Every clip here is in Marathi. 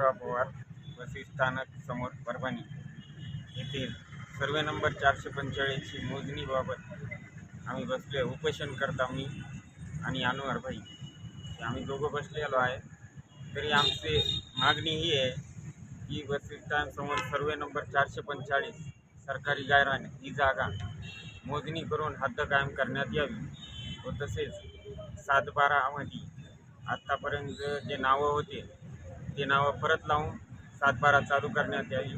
ज्योतिबा पवार बस स्थानक समोर परभणी येथील सर्वे नंबर चारशे पंचेचाळीसची मोजणीबाबत आम्ही बसले उपोषण करता मी आणि अनवर भाई. आम्ही दोघं बसलेलो आहे. तरी आमची मागणी ही आहे की बस स्थानसमोर सर्वे नंबर चारशे पंचेचाळीस सरकारी गायरान ही जागा मोजणी करून हद्द कायम करण्यात यावी. व तसेच सातबारामध्ये आत्तापर्यंत जे नावं होते ते नावं परत लावून सातबारा चालू करण्यात यावी.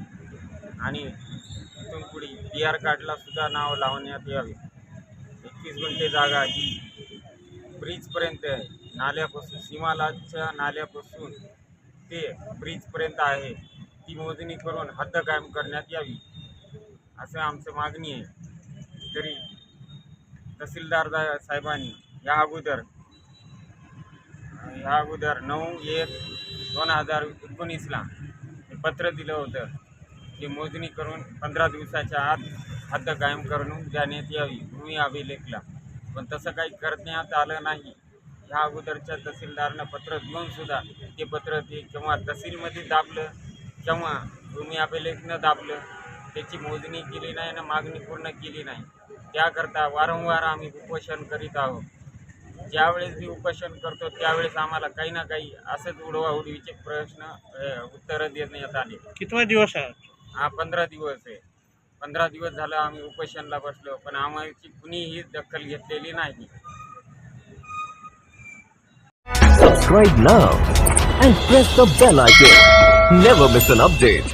आणि इथून पुढे बी आर कार्डला सुद्धा नाव लावण्यात यावे. एकतीस गुंठे जागा ही ब्रिजपर्यंत आहे. नाल्यापासून सीमालाच्या नाल्यापासून ते ब्रिजपर्यंत आहे. ती मोजणी करून हद्द कायम करण्यात यावी. असं आमचं मागणी आहे. तरी तहसीलदार साहेबांनी या अगोदर या अगोदर नऊ एक दोन हजार एकोणीसला हे पत्र दिलं होतं की मोजणी करून पंधरा दिवसाच्या आत हद्द कायम करून देण्यात यावी भूमी अभिलेखला. पण तसं काही करण्यात आलं नाही. ह्या अगोदरच्या तहसीलदारनं पत्र देऊनसुद्धा ते पत्र ते केव्हा तहसीलमध्ये दाबलं केव्हा भूमी अभिलेखनं दाबलं त्याची मोजणी केली नाही ना मागणी पूर्ण केली नाही. त्याकरता वारंवार आम्ही उपोषण करीत आहोत. ज्यावेळेस मी उपोषण करतो त्यावेळेस आम्हाला काही ना काही असंच उडवा उडवीचे प्रश्न उत्तरं देण्यात आले कितवा दिवस आहे हा पंधरा दिवस आहे पंधरा दिवस झालं आम्ही उपोषणला बसलो पण आम्हाची कुणीही दखल घेतलेली नाही Subscribe now and press the bell icon. Never miss an update.